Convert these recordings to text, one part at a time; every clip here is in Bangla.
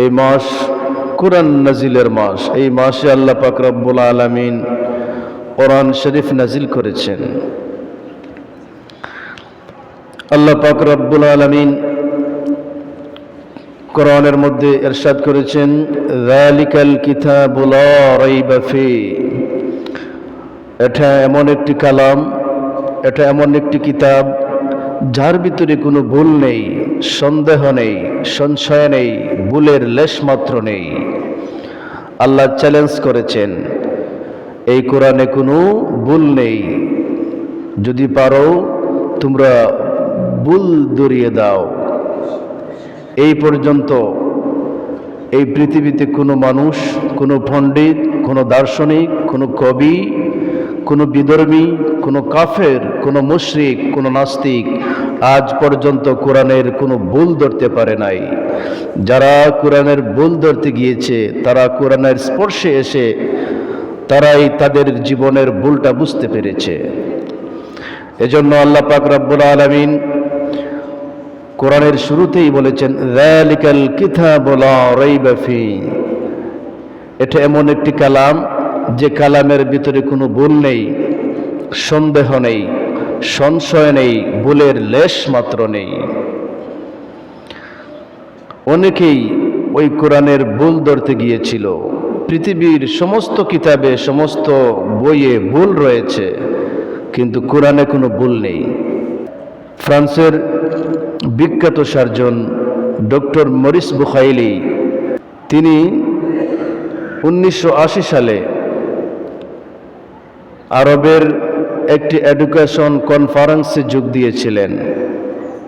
এই মাস কোরআন নাজিলের মাস। এই মাসে আল্লাহ পাক রব্বুল আলমিন কোরআন শরীফ নাজিল করেছেন। আল্লাহ পাক রব্বুল আলমিন কোরআনের মধ্যে এরশাদ করেছেন রালিকাল কিতাবুল এটা এমন একটি কালাম, এটা এমন একটি কিতাব, যার ভিতরে কোনো ভুল নেই। সন্দেহ নেই সংশয় নেই, ভুলের লেশমাত্র নেই। আল্লাহ চ্যালেঞ্জ করেছেন, এই কোরআনে কোনো ভুল নেই। যদি পারো, তোমরা ভুল দরিয়ে দাও। এই পর্যন্ত, এই পৃথিবীতে কোনো মানুষ, কোনো পণ্ডিত, কোনো দার্শনিক, কোনো কবি, কোনো বিধর্মী, কোনো কাফের, কোনো মুশরিক, কোনো নাস্তিক আজ পর্যন্ত কোরআনের কোনো ভুল ধরতে পারে নাই। যারা কোরআনের ভুল ধরতে গিয়েছে, তারা কোরআনের স্পর্শে এসে তারাই তাদের জীবনের ভুলটা বুঝতে পেরেছে। এজন্য আল্লাহ পাক রব্বুল আলমিন কোরআনের শুরুতেই বলেছেন রালিকাল কিতাবুল রাইবা ফি। এটা এমন একটি কালাম, যে কালামের ভিতরে কোনো ভুল নেই, সন্দেহ নেই। সংশয় নেই, ভুলের লেশ মাত্র নেই। অনেকেই ওই কোরআনের ভুল ধরতে গিয়েছিল। পৃথিবীর সমস্ত কিতাবে, সমস্ত বইয়ে ভুল রয়েছে, কিন্তু কোরআনে কোনো ভুল নেই। ফ্রান্সের বিখ্যাত সার্জন ডক্টর মরিস বুখাইলি, তিনি উনিশশো আশি সালে আরবের একটি এডুকেশন কনফারেন্সে যোগ দিয়েছিলেন।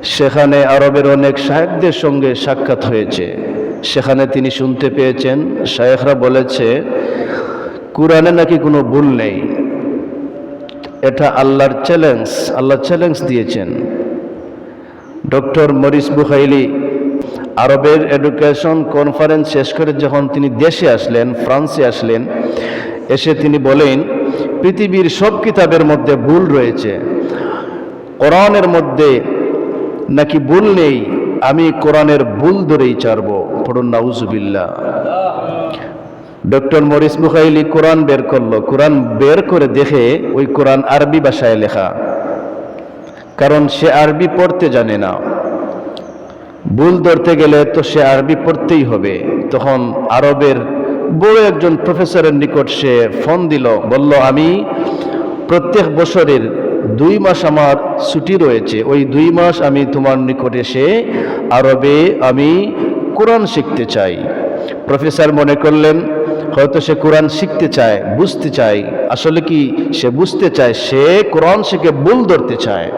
সেখানে আরবের অনেক শায়েকদের সঙ্গে সাক্ষাৎ হয়েছে। সেখানে তিনি শুনতে পেয়েছেন শায়েখরা বলেছে, কোরআনে নাকি কোনো ভুল নেই। এটা আল্লাহর চ্যালেঞ্জ আল্লাহ চ্যালেঞ্জ দিয়েছেন। ডক্টর মরিস বুখাইলি আরবের এডুকেশন কনফারেন্স শেষ করে যখন তিনি দেশে আসলেন, ফ্রান্সে আসলেন, এসে তিনি বলেন পৃথিবীর সব কিতাবের মধ্যে ভুল রয়েছে। কোরআনের মধ্যে নাকি ভুল নেই? আমি কোরআনের ভুল ধরেই চারব পড়ুন নাউজুবিল্লা ডক্টর মরিস বুখাইলি কোরআন বের করল। কোরআন বের করে দেখে ওই কোরআন আরবি ভাষায় লেখা। কারণ সে আরবি পড়তে জানে না। ভুল ধরতে গেলে তো সে আরবি পড়তেই হবে। তখন আরবের বড় একজন প্রফেসরের নিকট সে ফোন দিল, বলল, আমি প্রত্যেক বছরের দুই মাস আমার ছুটি রয়েছে। ওই দুই মাস আমি তোমার নিকট এসে আরবে আমি কোরআন শিখতে চাই। প্রফেসর মনে করলেন, হয়তো সে কোরআন শিখতে চায়, বুঝতে চায়। আসলে কি সে বুঝতে চায়? সে কোরআন শিখে ভুল ধরতে চায়।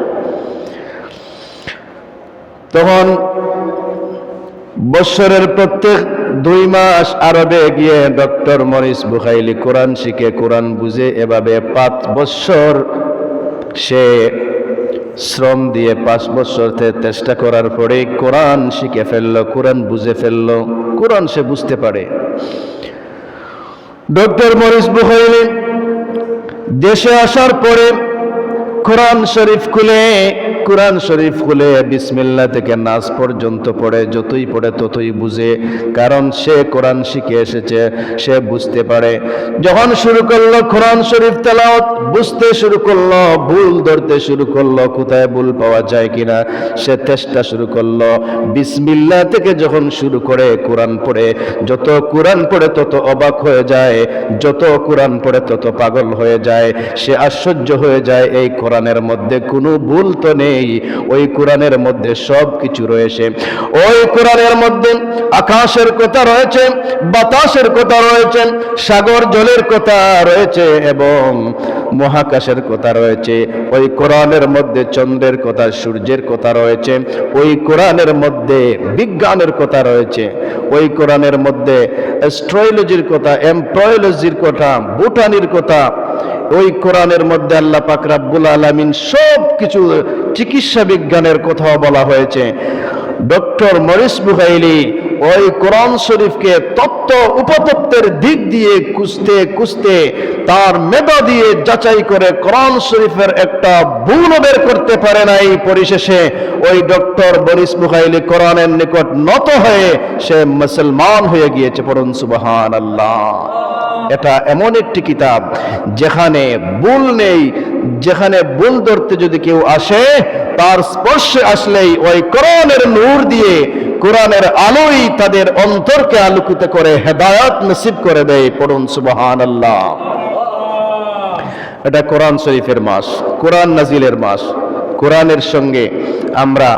তখন বৎসরের প্রত্যেক দুই মাস আরবে গিয়ে ডক্টর মরিস বুখাইলি কোরআন শিখে, কোরআন বুঝে, এভাবে পাঁচ বৎসর সে শ্রম দিয়ে পাঁচ বছর চেষ্টা করার পরে কোরআন শিখে ফেলল, কোরআন বুঝে ফেলল, কোরআন সে বুঝতে পারে। ডক্টর মরিস বুখাইলি দেশে আসার পরে কোরআন শরীফ খুলে কোরআন শরীফ খুলে বিসমিল্লা থেকে নাচ পর্যন্ত পড়ে, যতই পড়ে ততই বুঝে, কারণ সে কোরআন শিখে এসেছে, সে বুঝতে পারে। যখন শুরু করল কোরআন শরীফ তেলাওয়াত, বুঝতে শুরু করল, ভুল ধরতে শুরু করল, কোথায় ভুল পাওয়া যায় কিনা, সে চেষ্টা শুরু করল। বিসমিল্লা থেকে যখন শুরু করে কোরআন পড়ে, যত কোরআন পড়ে তত অবাক হয়ে যায়, যত কোরআন পড়ে তত পাগল হয়ে যায়, সে আশ্চর্য হয়ে যায়, এই কোরআনের মধ্যে কোনো ভুল তো নেই। ওই কোরআনের মধ্যে সব কিছু রয়েছে। ওই কোরআনের মধ্যে আকাশের কথা রয়েছে, বাতাসের কথা রয়েছে, সাগর জলের কথা রয়েছে এবং মহাকাশের কথা রয়েছে। ওই কোরআনের মধ্যে চন্দ্রের কথা, সূর্যের কথা রয়েছে। ওই কোরআনের মধ্যে বিজ্ঞানের কথা রয়েছে। ওই কোরআনের মধ্যে অ্যাস্ট্রোলজির কথা এমপ্লয়োলজির কথা বুটানির কথা, ওই কোরআনের মধ্যে আল্লাহ পাক রাব্বুল আলামিন সব কিছু চিকিৎসা বিজ্ঞানের কথাও বলা হয়েছে। ডক্টর মরিস বুহাইলি ওই কোরআন শরীফকে তত্ত্ব উপতত্ত্বের দিক দিয়ে কুস্তে কুস্তে তার মেধা দিয়ে যাচাই করে কোরআন শরীফের একটা ভুল বের করতে পারে নাই। পরিশেষে ওই ডক্টর বরিস মুখাইলি কোরআনের নিকট নত হয়ে সে মুসলমান হয়ে গিয়েছে। পড়ুন সুবাহান আল্লাহ এটা এমন একটি কিতাব যেখানে ভুল নেই যেখানে ভুল ধরতে যদি কেউ আসে, তার স্পর্শে আসলেই ওই কোরআনের নূর দিয়ে কোরআনের আলোই তাদের অন্তরকে আলোকিত করে, হেদায়াত নসিব করে দেয়। পড়ুন সুবাহান আল্লাহ এটা কোরআন শরীফের মাস, কোরআন নাজিলের মাস। কোরআনের সঙ্গে আমরা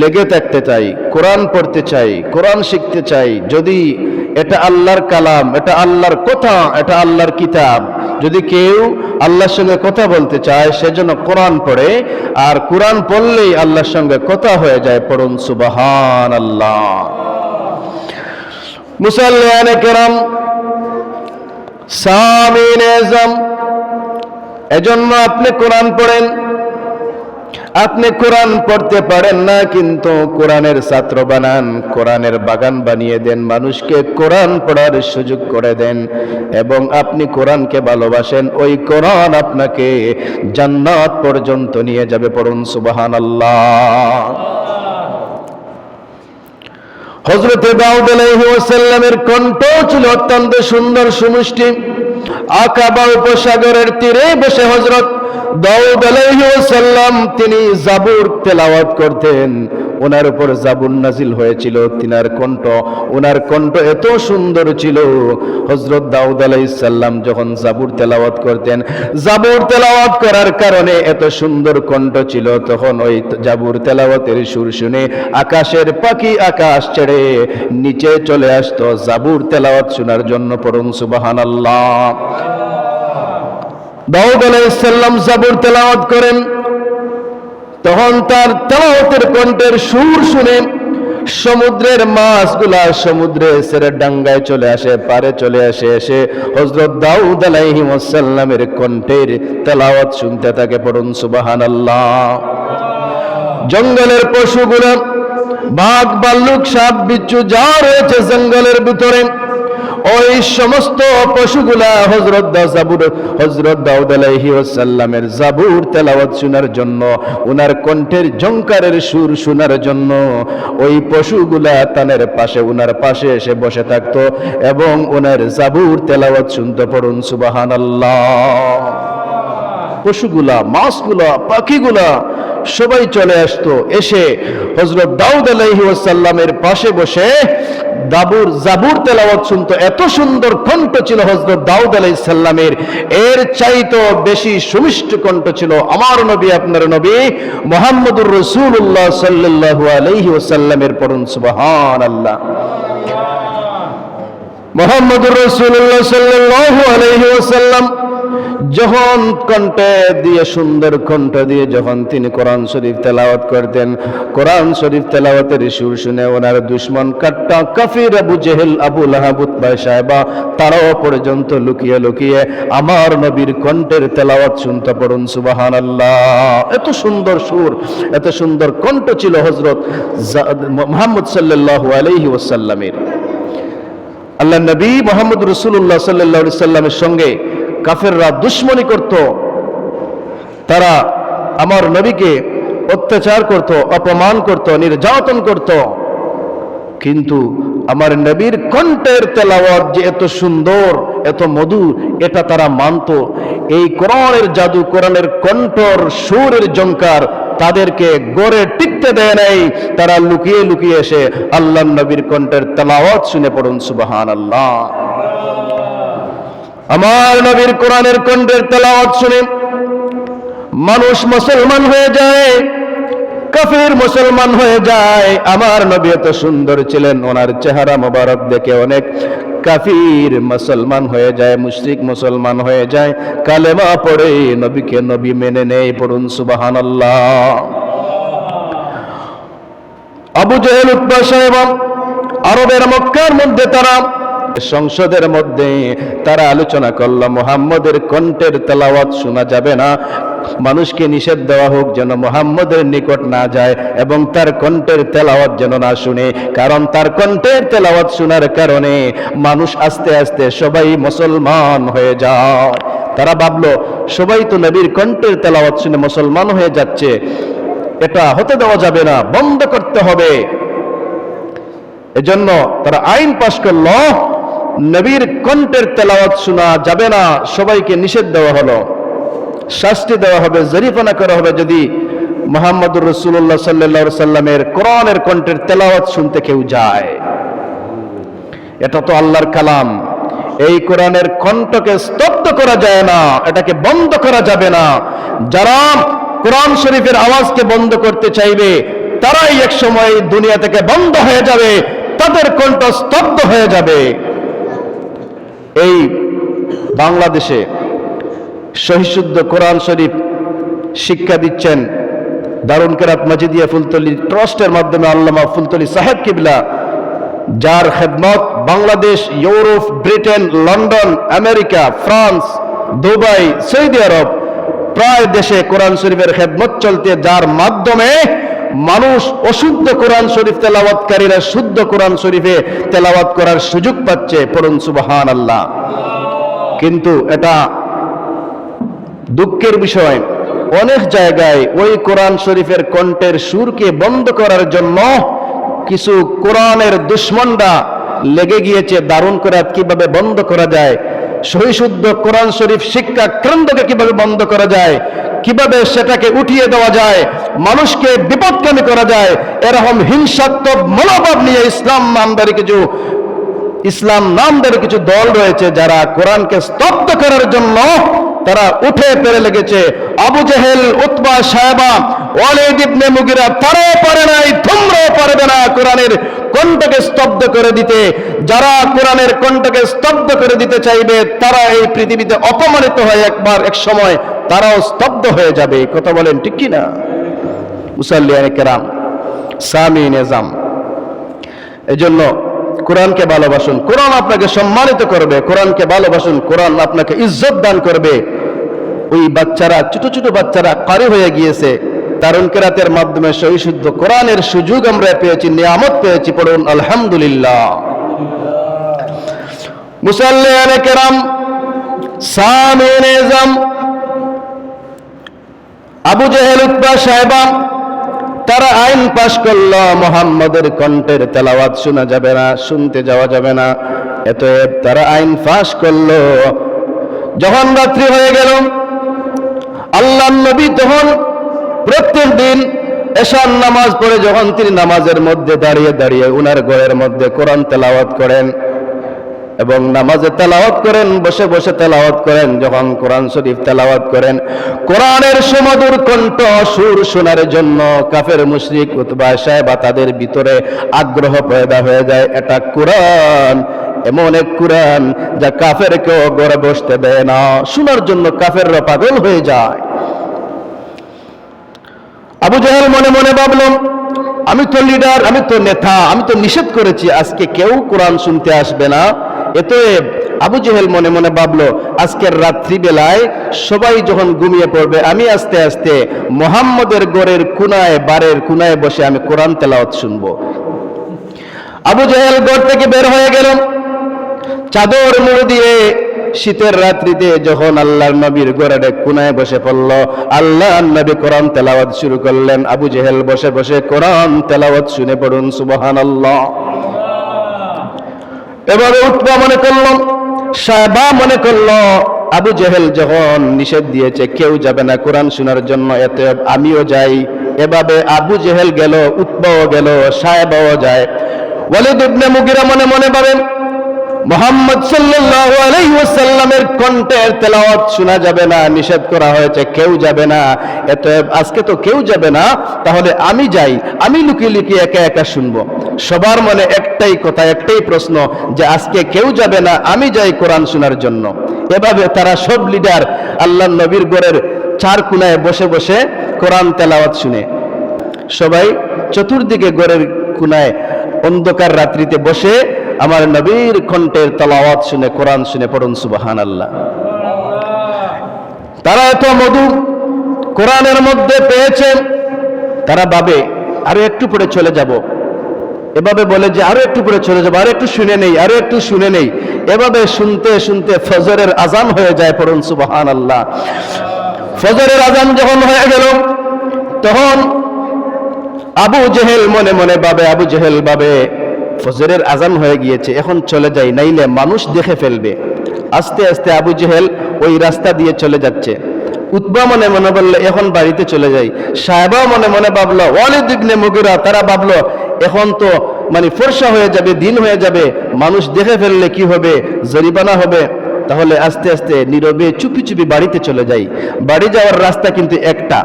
লেগে থাকতে চাই, কোরআন পড়তে চাই, কোরআন শিখতে চাই। যদি এটা আল্লাহর কালাম, এটা আল্লাহর কথা, এটা আল্লাহর কিতাব যদি কেউ আল্লাহর সঙ্গে কথা বলতে চায় সেজন্য কোরআন পড়ে, আর কোরআন পড়লেই আল্লাহর সঙ্গে কথা হয়ে যায়, পড়ুন সুবাহান আল্লাহ মুসাল্লিয়ানে কেরাম সামিন এজন্য আপনি কোরআন পড়েন। আপনি কোরআন পড়তে পারেন না, কিন্তু কোরআনের ছাত্র বানান, কোরআনের বাগান বানিয়ে দেন, মানুষকে কোরআন পড়ার সুযোগ করে দেন, এবং আপনি কোরআনকে ভালোবাসেন, ওই কোরআন আপনাকে জান্নাত পর্যন্ত নিয়ে যাবে, পড়ুন সুবাহান আল্লাহ হজরতে আলাইহিসাল্লামের কণ্ঠ ছিল অত্যন্ত সুন্দর, সুমিষ্টি। আকাবা উপসাগরের তীরে বসে হজরত দাউদ আলাইহিসাল্লাম তিনি জাবুর তেলাওয়াত করতেন। ওনার উপর জাবুর নাজিল হয়েছিল, তিনার কণ্ঠ, ওনার কণ্ঠ এত সুন্দর ছিল। হজরত দাউদ আলাইসাল্লাম যখন জাবুর তেলাওয়াত করতেন, জাবুর তেলাওয়াত করার কারণে এত সুন্দর কণ্ঠ ছিল, তখন ওই জাবুর তেলাওয়াতের সুর শুনে আকাশের পাখি আকাশ ছেড়ে নিচে চলে আসতো জাবুর তেলাওয়াত শোনার জন্য পড়ুন সুবহানাল্লাহ। দাউদ আলাইসাল্লাম জাবুর তেলাওয়াত করেন। তখন তার তেলাওয়াতের কণ্ঠের সুর শুনে সমুদ্রের মাছগুলা সমুদ্রে সেরে ডাঙ্গায় চলে আসে, পারে চলে আসে, এসে হজরত দাউদ আলাইহিম সাল্লামের কণ্ঠের তেলাওয়াত শুনতে থাকে পড়ুন সুবাহান আল্লাহ জঙ্গলের পশুগুলা বাঘ ভাল্লুক সাপ, বিচ্ছু যা রয়েছে জঙ্গলের ভিতরে ওই সমস্ত পশুগুলা হজরত জাবুর হজরত দাউদ আলাইহি জাবুর তেলাওয়াত শোনার জন্য, উনার কণ্ঠের জঙ্কারের সুর শোনার জন্য, ওই পশুগুলা তানের পাশে, উনার পাশে এসে বসে থাকতো এবং উনার জাবুর তেলাওয়াত শুনতে পড়ুন সুবাহান আল্লাহ পশুগুলা, মাছগুলা, পাখিগুলা সবাই চলে আসতো। এসে হজরত দাউদ আলাইহি ওয়াসাল্লামের পাশে বসে দাবুর জাবুর তেলাওয়াত শুনতো। এত সুন্দর কণ্ঠ ছিল হজরত দাউদ আলাইহিস সাল্লামের এর চাইতো বেশি সুমিষ্ট কণ্ঠ ছিল আমার নবী, আপনার নবী মোহাম্মদুর রাসূলুল্লাহ সাল্লাল্লাহু আলাইহি ওয়াসাল্লামের পড়ুন সুবহানাল্লাহ। মোহাম্মদুর রসুল্লাহ সাল্লাল্লাহু আলাইহি ওয়াসাল্লাম যখন কণ্ঠে দিয়ে, সুন্দর কণ্ঠ দিয়ে যখন তিনি কোরআন শরীফ তেলাওয়াত করতেন, কোরআন শরীফ তেলাওয়াতের সুর শুনে ওনার দুশ্মন কাট্টা কাফির আবু জেহেল, আবু লাহাবুত ভাই সাহেবা, তারাও পর্যন্ত লুকিয়ে লুকিয়ে আমার নবীর কণ্ঠের তেলাওয়াত শুনতে পড়ুন সুবাহান আল্লাহ এত সুন্দর সুর, এত সুন্দর কণ্ঠ ছিল হজরত মোহাম্মদ সাল্লাল্লাহু আলাইহি ওয়াসাল্লামের। আল্লাহ নবী মোহাম্মদ রসুল্লাহ সাল্লাহ সাল্লামের সঙ্গে কাফেররা দুশ্মনী করত। তারা আমার নবীকে অত্যাচার করত, অপমান করত, নির্যাতন করত। কিন্তু আমার নবীর কণ্ঠের তেলাওয়াত যে এত সুন্দর, এত মধুর, এটা তারা মানত। এই কোরআনের জাদু, কোরআনের কণ্ঠর সুরের জঙ্কার তাদেরকে গড়ে টিকতে দেয় নাই। তারা লুকিয়ে লুকিয়ে এসে আল্লাহ নবীর কণ্ঠের তেলাওয়াত শুনে পড়ুন সুবাহান আল্লাহ আমার নবীর কোরআনের কণ্ঠের তেলাওয়াত শুনে মানুষ মুসলমান হয়ে যায়, কাফির মুসলমান হয়ে যায়। আমার নবী এত সুন্দর ছিলেন, ওনার চেহারা মোবারক দেখে অনেক কাফির মুসলমান হয়ে যায়, মুশরিক মুসলমান হয়ে যায়। কালেমা পড়ে নবীকে নবী মেনে নেয়, পড়ুন সুবহানাল্লাহ। আবু জেহেল উৎপা সাহেব আরবের মক্কার মধ্যে তারা সংসদের মধ্যে তারা আলোচনা করল, মোহাম্মদের কণ্ঠের তেলাওয়াত শোনা যাবে না। মানুষকে নিষেধ দেওয়া হোক যেন মোহাম্মদের নিকট না যায় এবং তার কণ্ঠের তেলাওয়াত যেন না শুনে। কারণ তার কণ্ঠের তেলাওয়াত শোনার কারণে মানুষ আস্তে আস্তে সবাই মুসলমান হয়ে যায়। তারা ভাবলো, সবাই তো নবীর কণ্ঠের তেলাওয়াত শুনে মুসলমান হয়ে যাচ্ছে। এটা হতে দেওয়া যাবে না, বন্ধ করতে হবে। এজন্য তারা আইন পাশ করল। নবীর কণ্ঠের তেলাওয়াত শোনা যাবে না। সবাইকে নিষেধ দেওয়া হলো। শাস্তি দেওয়া হবে জরিফানা করা হবে যদি মোহাম্মদুর রসুল্লাহ সাল্লা সাল্লামের কোরআনের কণ্ঠের তেলাওয়াত শুনতে কেউ যায়। এটা তো আল্লাহর কালাম। এই কোরআনের কণ্ঠকে স্তব্ধ করা যায় না, এটাকে বন্ধ করা যাবে না। যারা কোরআন শরীফের আওয়াজকে বন্ধ করতে চাইবে, তারাই এক সময় দুনিয়া থেকে বন্ধ হয়ে যাবে, তাদের কণ্ঠ স্তব্ধ হয়ে যাবে। এই বাংলাদেশে সহিশুদ্ধ কোরআন শরীফ শিক্ষা দিচ্ছেন দারুণ কেরাত মজিদিয়া ফুলতলি ট্রাস্টের মাধ্যমে আল্লামা ফুলতলি সাহেব কিবলা, যার খেদমত Bangladesh, Europe, Britain, London, America, France, Dubai, Saudi Arabia, প্রায় দেশে কোরআন শরীফের খেদমত চলতে যার মাধ্যমে মানুষ অশুদ্ধ কোরআন শরীফ তেলাওয়াতকারীরা শুদ্ধ কোরআন শরীফে তেলাওয়াত করার সুযোগ পাচ্ছে, পড়ুন সুবাহান আল্লাহ কিন্তু এটা দুঃখের বিষয়, অনেক জায়গায় ওই কোরআন শরীফের কণ্ঠের সুরকে বন্ধ করার জন্য কিছু কোরআনের দুশ্মনরা লেগে গিয়েছে, দারুণ করে কীভাবে বন্ধ করা যায়, সহিশুদ্ধ কোরআন শরীফ শিক্ষা কেন্দ্রকে কীভাবে বন্ধ করা যায় কীভাবে সেটাকে উঠিয়ে দেওয়া যায়, মানুষকে বিপদকামী করা যায়, এরকম হিংসাত্মক মনোভাব নিয়ে ইসলাম নামদারি কিছু, ইসলাম নামদারি কিছু দল রয়েছে যারা কোরআনকে স্তব্ধ করার জন্য তারা উঠে পেরে লেগেছে। আবু জেহেল, উতবা সাহেবা ওয়ালিদ ইবনে মুগিরা, তারাও পারে নাই, তোমরাও পারবে না কোরআনের কণ্ঠকে স্তব্ধ করে দিতে, যারা কোরআনের কণ্ঠকে স্তব্ধ করে দিতে চাইবে, তারা এই পৃথিবীতে অপমানিত হয় একবার এক সময় তারাও স্তব্ধ হয়ে যাবে। কথা বলেন, ঠিক কি না? মুসাল্লিয়ান কেরাম, সামি নেজাম। এজন্য কোরআনকে ভালোবাসুন। কোরআন আপনাকে সম্মানিত করবে, কোরআনকে ভালোবাসুন। কোরআন আপনাকে ইজ্জত দান করবে। ওই বাচ্চারা, ছোট ছোট বাচ্চারা কারি হয়ে গিয়েছে। তারুণ কেরাতের মাধ্যমে সহিশুদ্ধ কোরআনের সুযোগ আমরা পেয়েছি, নিয়ামত পেয়েছি, পড়ুন, আলহামদুলিল্লাহ। কেরাম আবু উৎপা সাহেবা, তারা আইন পাশ করল, মোহাম্মদের কণ্ঠের তেলাওয়াত শোনা যাবে না, শুনতে যাওয়া যাবে না। এত তারা আইন পাশ করল। যখন রাত্রি হয়ে গেল আল্লাহ নবী তখন প্রত্যেক দিন এশার নামাজ পড়ে যখন তিনি নামাজের মধ্যে দাঁড়িয়ে দাঁড়িয়ে উনার ঘরের মধ্যে কোরআন তেলাওয়াত করেন এবং নামাজে তেলাওয়াত করেন, বসে বসে তেলাওয়াত করেন, যখন কোরআন শরীফ তেলাওয়াত করেন, কোরআনের সুমধুর কণ্ঠ সুর শোনার জন্য কাফের মুশরিক উতবা সাহেবা তাদের ভিতরে আগ্রহ পয়দা হয়ে যায়, এটা কোরআন, এমন এক কোরআন যা কাফের কেউ গড়ে বসতে দেয় না। শোনার জন্য কাফেররা পাগল হয়ে যায়। আবু জাহেল মনে মনে ভাবলাম আমি তো লিডার আমি তো নেতা, আমি তো নিষেধ করেছি, আজকে কেউ কোরআন শুনতে আসবে না। এতে আবু জেহেল মনে মনে ভাবলো, আজকের রাত্রিবেলায় সবাই যখন ঘুমিয়ে পড়বে, আমি আস্তে আস্তে মোহাম্মদের গড়ের কুনায়, বারের কুনায় বসে আমি কোরআন তেলাওয়াত শুনব। আবু জেহেল গড় থেকে বের হয়ে গেল। চাদর মুড়ে দিয়ে শীতের রাত্রিতে যখন আল্লাহর নবীর গোড়াডে কোনায় বসে পড়ল, আল্লাহ নবী কোরআন তেলাওয়াত শুরু করলেন। আবু জেহেল বসে বসে কোরআন তেলাওয়াত শুনে পড়ুন সুবহান আল্লাহ এভাবে উঠবা মনে করল সাহেবা মনে করল, আবু জেহেল যখন নিষেধ দিয়েছে, কেউ যাবে না কোরআন শোনার জন্য এতে আমিও যাই। এভাবে আবু জেহেল গেল উৎবাও গেল সাহেবাও যায়। ওয়ালিদ ইবনে মুগিরা মনে মনে ভাবেন মোহাম্মদ সাল্লাল্লাহু আলাইহি ওয়াসাল্লামের কণ্ঠের তেলাওয়াত শোনা যাবে না, নিষেধ করা হয়েছে, কেউ যাবে না। এত আজকে তো কেউ যাবে না, তাহলে আমি যাই, আমি লুকিয়ে লুকিয়ে একা একা শুনব। সবার মনে একটাই কথা, একটাই প্রশ্ন, যে আজকে কেউ যাবে না, আমি যাই কোরআন শোনার জন্য। এভাবে তারা সব লিডার আল্লাহ নবীর গড়ের চার কোনায় বসে বসে কোরআন তেলাওয়াত শুনে। সবাই চতুর্দিকে গড়ের কোনায় অন্ধকার রাত্রিতে বসে আমার নবীর কণ্ঠের তলাওয়াত শুনে, কোরআন শুনে পড়ুন সুবাহান আল্লাহ তারা এত মধু কোরআনের মধ্যে পেয়েছে, তারা ভাবে, আরও একটু পরে চলে যাব। এভাবে বলে যে, আরও একটু পরে চলে যাব, আরও একটু শুনে নেই, আরও একটু শুনে নেই। এভাবে শুনতে শুনতে ফজরের আজান হয়ে যায়, পড়ুন সুবহান আল্লাহ ফজরের আজান যখন হয়ে গেল, তখন আবু জেহেল মনে মনে ভাবে, আবু জেহেল ভাবে ফজরের আজান হয়ে গিয়েছে, এখন চলে যাই, নাইলে মানুষ দেখে ফেলবে। আস্তে আস্তে আবু জেহেল ওই রাস্তা দিয়ে চলে যাচ্ছে। উৎবা মনে মনে বললে, এখন বাড়িতে চলে যাই। সাহেবা মনে মনে ভাবলো ওয়ালিদ ইবনে মুগিরা, তারা ভাবলো, এখন তো মানে ফর্সা হয়ে যাবে, দিন হয়ে যাবে, মানুষ দেখে ফেললে কি হবে, জরিমানা হবে। তাহলে আস্তে আস্তে নীরবে চুপি চুপি বাড়িতে চলে যাই। বাড়ি যাওয়ার রাস্তা কিন্তু একটা।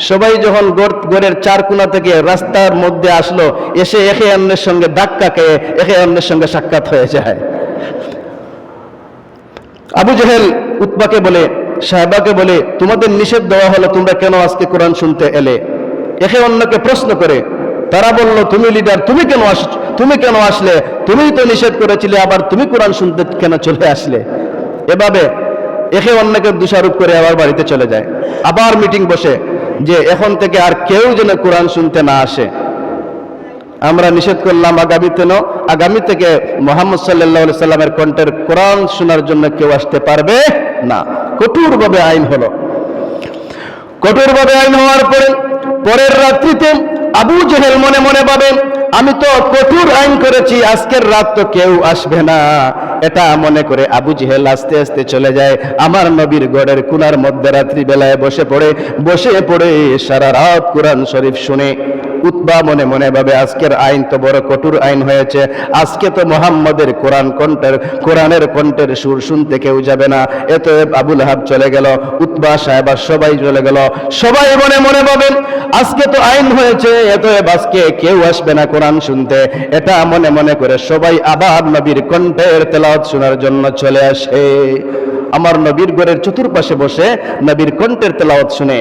সবাই যখন গড়- গড়ের চার কোনা থেকে রাস্তার মধ্যে আসলো, এসে একে অন্যের সঙ্গে ধাক্কা খেয়ে একে অন্যের সঙ্গে সাক্ষাৎ হয়ে যায়। আবু জেহেল উৎবাকে বলে, সাহেবাকে বলে, তোমাদের নিষেধ দেওয়া হলো, তোমরা কেন আজকে কোরআন শুনতে এলে? একে অন্যকে প্রশ্ন করে, তারা বলল, তুমি লিডার তুমি কেন আস তুমি কেন আসলে? তুমি তো নিষেধ করেছিলে, আবার তুমি কোরআন শুনতে কেন চলে আসলে? এভাবে একে অন্যকে দোষারোপ করে আবার বাড়িতে চলে যায়। আবার মিটিং বসে। যে এখন থেকে আর কেউ যেন কোরআন শুনতে না আসে। আমরা নিষেধ করলাম আগামীতে আগামী থেকে মোহাম্মদ সাল্লাহ সাল্লামের কণ্ঠের কোরআন শোনার জন্য কেউ আসতে পারবে না। কঠোরভাবে আইন হলো। কঠোরভাবে আইন হওয়ার পরে পরের রাত্রিতে আবু জেহেল মনে মনে পাবেন আমি তো কঠোর আইন করেছি, আজকের রাত তো কেউ আসবে না। এটা মনে করে আবু জেহেল আস্তে আস্তে চলে যায়। আমার নবীর গড়ের কুনার মধ্যে রাত্রি বেলায় বসে পড়ে বসে পড়ে সারা রাত কোরআন শরীফ শুনে। উৎবা মনে মনে ভাবে, আজকের আইন তো বড় কঠোর আইন হয়েছে। আজকে তো মোহাম্মদের কোরআন কণ্ঠের, কোরআনের কণ্ঠের সুর শুনতে কেউ যাবে না। এত আবুল হাব চলে গেল উৎবা সাহেব আর সবাই চলে গেল। সবাই মনে মনে ভাবেন আজকে তো আইন হয়েছে এত আজকে কেউ আসবে না কোরআন শুনতে। এটা মনে মনে করে সবাই আবার নবীর কণ্ঠের তেলাওয়াত শোনার জন্য চলে আসে। আমার নবীর ঘরের চতুর্পাশে বসে নবীর কণ্ঠের তেলাওয়াত শুনে।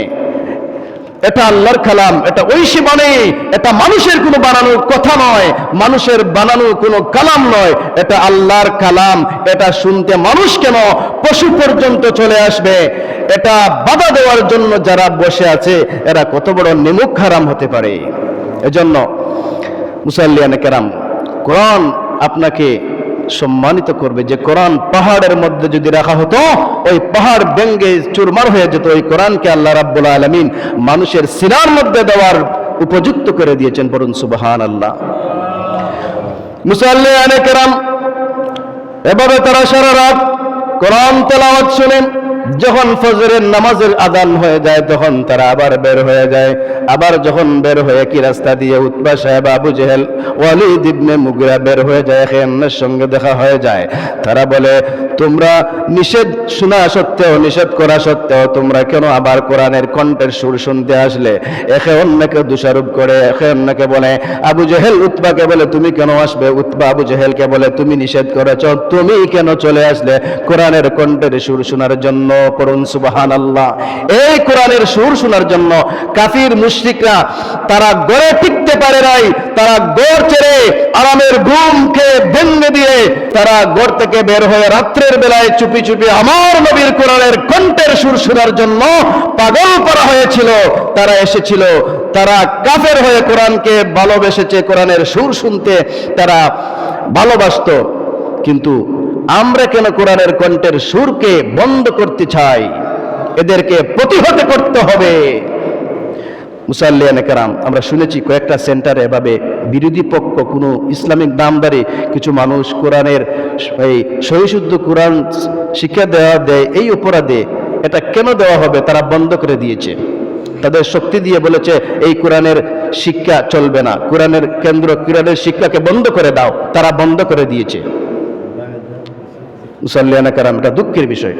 এটা আল্লাহর কালাম, এটা ঐশী বাণী, এটা মানুষের কোনো বানানো কথা নয়, মানুষের বানানো কোনো কালাম নয়, এটা আল্লাহর কালাম, এটা শুনতে মানুষ কেন? পশু পর্যন্ত চলে আসবে। এটা বাধা দেওয়ার জন্য যারা বসে আছে, এরা কত বড় নিমুখ হারাম হতে পারে। এজন্য মুসাল্লিয়ানে কেরাম, কোরআন আপনাকে সম্মানিত করবে যে কোরআন পাহাড়ের মধ্যে যদি রাখা হতো, ওই পাহাড় ব্যঙ্গে চুরমার হয়ে যেত, ওই কোরআনকে আল্লাহ রাব্বুল আলমিন মানুষের সিরার মধ্যে দেওয়ার উপযুক্ত করে দিয়েছেন বরুন সুবহান আল্লাহ মুসাল্লিয়ানে কেরাম এভাবে তারা সারা রাত কোরআন তেলাওয়াত শুনেন। যখন ফজরের নামাজের আদান হয়ে যায়, তখন তারা আবার বের হয়ে যায়। আবার যখন বের হয়ে কি রাস্তা দিয়ে উৎবা সাহেব আবু জেহেল, ওয়ালিদ ইবনে মুগিরা বের হয়ে যায় খেয়ান্নের সঙ্গে দেখা হয়ে যায়। তারা বলে, তোমরা নিষেধ শোনা সত্ত্বেও, নিষেধ করা সত্ত্বেও, তোমরা কেন আবার কোরআনের কণ্ঠের সুর শুনতে আসলে? একে অন্যকে দোষারোপ করে, একে অন্যকে বলে, আবু জেহেল উৎবাকে বলে, তুমি কেন আসবে? উৎবা আবু জেহেলকে বলে, তুমি নিষেধ করেছ, তুমি কেন চলে আসলে কোরআনের কণ্ঠের সুর শোনার জন্য? করুন সুবাহান আল্লাহ এই কোরআনের সুর শোনার জন্য কাফির মুশরিকরা তারা গড়ে টিকতে পারে নাই, তারা গড় ছেড়ে আরামের ঘুমকে ভেঙে দিয়ে তারা গড় থেকে বের হয়ে রাত্রের বেলায় চুপি চুপি আমার নবীর কোরআনের কণ্ঠের সুর শোনার জন্য পাগল করা হয়েছিল, তারা এসেছিল, তারা কাফের হয়ে কোরআনকে ভালোবেসেছে, কোরআনের সুর শুনতে তারা ভালোবাসতো। কিন্তু আমরা কেন কোরআনের কণ্ঠের সুরকে বন্ধ করতে চাই? এদেরকে প্রতিহত করতে হবে। মুসাল্লিয়ানে কারাম, আমরা শুনেছি কয়েকটা সেন্টারে এভাবে বিরোধী পক্ষ, কোনো ইসলামিক নামদারি, কিছু মানুষ কোরআনের এই সহিশুদ্ধ কোরআন শিক্ষা দেওয়া দেয়, এই অপরাধে এটা কেন দেওয়া হবে, তারা বন্ধ করে দিয়েছে। তাদের শক্তি দিয়ে বলেছে, এই কোরআনের শিক্ষা চলবে না। কোরআনের কেন্দ্র, কোরআনের শিক্ষাকে বন্ধ করে দাও, তারা বন্ধ করে দিয়েছে। মুসাল্লিয়ানা কারাম এটা দুঃখের বিষয়।